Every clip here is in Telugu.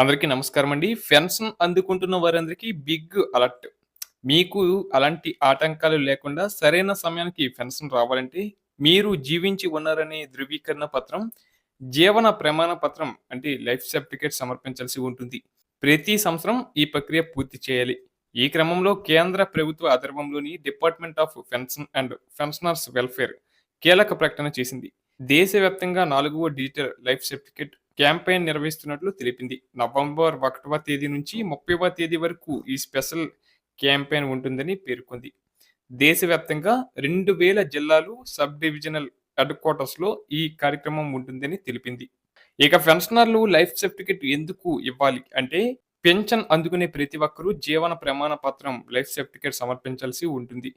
అందరికీ నమస్కారం అండి. పెన్షన్ అందుకుంటున్న వారందరికీ బిగ్ అలర్ట్. మీకు అలాంటి ఆటంకాలు లేకుండా సరైన సమయానికి పెన్షన్ రావాలంటే, మీరు జీవించి ఉన్నారనే ధృవీకరణ పత్రం, జీవన ప్రమాణ పత్రం అంటే లైఫ్ సర్టిఫికేట్ సమర్పించాల్సి ఉంటుంది. ప్రతి సంవత్సరం ఈ ప్రక్రియ పూర్తి చేయాలి. ఈ క్రమంలో కేంద్ర ప్రభుత్వ ఆధర్వంలోని department of pension and pensioners welfare కీలక ప్రకటన చేసింది. దేశవ్యాప్తంగా నాలుగవ డిజిటల్ లైఫ్ సర్టిఫికేట్ క్యాంపెయిన్ నిర్వహిస్తున్నట్లు తెలిపింది. నవంబర్ ఒకటవ తేదీ నుంచి ముప్పైవ తేదీ వరకు ఈ స్పెషల్ క్యాంపెయిన్ ఉంటుందని పేర్కొంది. దేశవ్యాప్తంగా రెండు వేల జిల్లాలు, సబ్ డివిజనల్ హెడ్ క్వార్టర్స్లో ఈ కార్యక్రమం ఉంటుందని తెలిపింది. ఇక పెన్షనర్లు లైఫ్ సర్టిఫికేట్ ఎందుకు ఇవ్వాలి అంటే పెన్షన్ అందుకునే ప్రతి ఒక్కరూ జీవన ప్రమాణ పత్రం లైఫ్ సర్టిఫికేట్ సమర్పించాల్సి ఉంటుంది.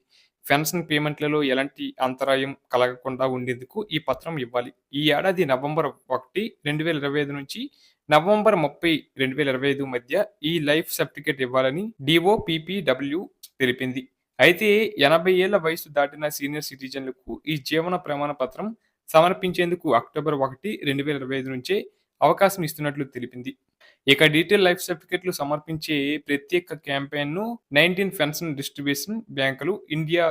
పెన్షన్ పేమెంట్లలో ఎలాంటి అంతరాయం కలగకుండా ఉండేందుకు ఈ పత్రం ఇవ్వాలి. ఈ ఏడాది నవంబర్ ఒకటి, రెండు వేల ఇరవై ఐదు నుంచి నవంబర్ ముప్పై, రెండు వేల ఇరవై ఐదు మధ్య ఈ లైఫ్ సర్టిఫికేట్ ఇవ్వాలని డిఓపిపిడబ్ల్యూ తెలిపింది. అయితే ఎనభై ఏళ్ళ వయసు దాటిన సీనియర్ సిటిజన్లకు ఈ జీవన ప్రమాణ పత్రం సమర్పించేందుకు అక్టోబర్ ఒకటి, రెండు వేల ఇరవై ఐదు నుంచే అవకాశం ఇస్తున్నట్లు తెలిపింది. ఇక డీటెయిల్ లైఫ్ సర్టిఫికేట్లు సమర్పించే ప్రత్యేక క్యాంపెయిన్ను నైన్టీన్ పెన్షన్ డిస్ట్రిబ్యూషన్ బ్యాంకులు, India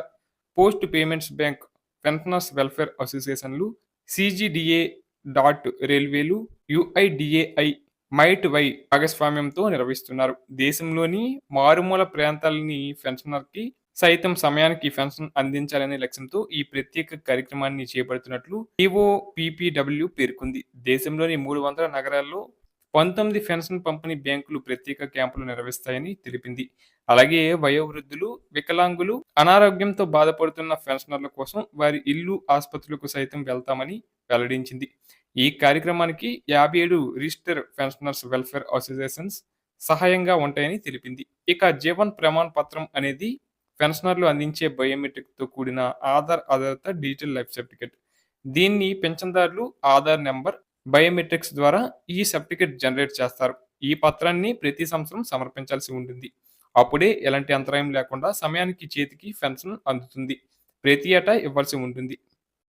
post payments bank, pensioners welfare అసోసియేషన్లు, CGDA DoT రైల్వేలు, యుఐడిఏఐ, మైట్ వై భాగస్వామ్యంతో నిర్వహిస్తున్నారు. దేశంలోని మారుమూల ప్రాంతాలని పెన్షనర్కి సైతం సమయానికి పెన్షన్ అందించాలనే లక్ష్యంతో ఈ ప్రత్యేక కార్యక్రమాన్ని చేపడుతున్నట్లు డిఓపిపిడబ్ల్యూ పేర్కొంది. దేశంలోని మూడు వందల నగరాల్లో పంతొమ్మిది పెన్షన్ పంపిణీ బ్యాంకులు ప్రత్యేక క్యాంపులు నిర్వహిస్తాయని తెలిపింది. అలాగే వయోవృద్ధులు, వికలాంగులు, అనారోగ్యంతో బాధపడుతున్న పెన్షనర్ల కోసం వారి ఇల్లు ఆసుపత్రులకు సైతం వెళ్తామని వెల్లడించింది. ఈ కార్యక్రమానికి యాభై ఏడు రిజిస్టర్ పెన్షనర్స్ వెల్ఫేర్ అసోసియేషన్స్ సహాయంగా ఉంటాయని తెలిపింది. ఇక జీవన్ ప్రమాణ పత్రం అనేది పెన్షనర్లు అందించే బయోమెట్రిక్తో కూడిన ఆధార్ ఆధారిత డిజిటల్ లైఫ్ సర్టిఫికేట్. దీన్ని పెన్షన్దారులు ఆధార్ నెంబర్, బయోమెట్రిక్స్ ద్వారా ఈ సర్టిఫికేట్ జనరేట్ చేస్తారు. ఈ పత్రాన్ని ప్రతి సంవత్సరం సమర్పించాల్సి ఉంటుంది. అప్పుడే ఎలాంటి అంతరాయం లేకుండా సమయానికి చేతికి పెన్షన్ అందుతుంది. ప్రతి ఏటా ఇవ్వాల్సి ఉంటుంది.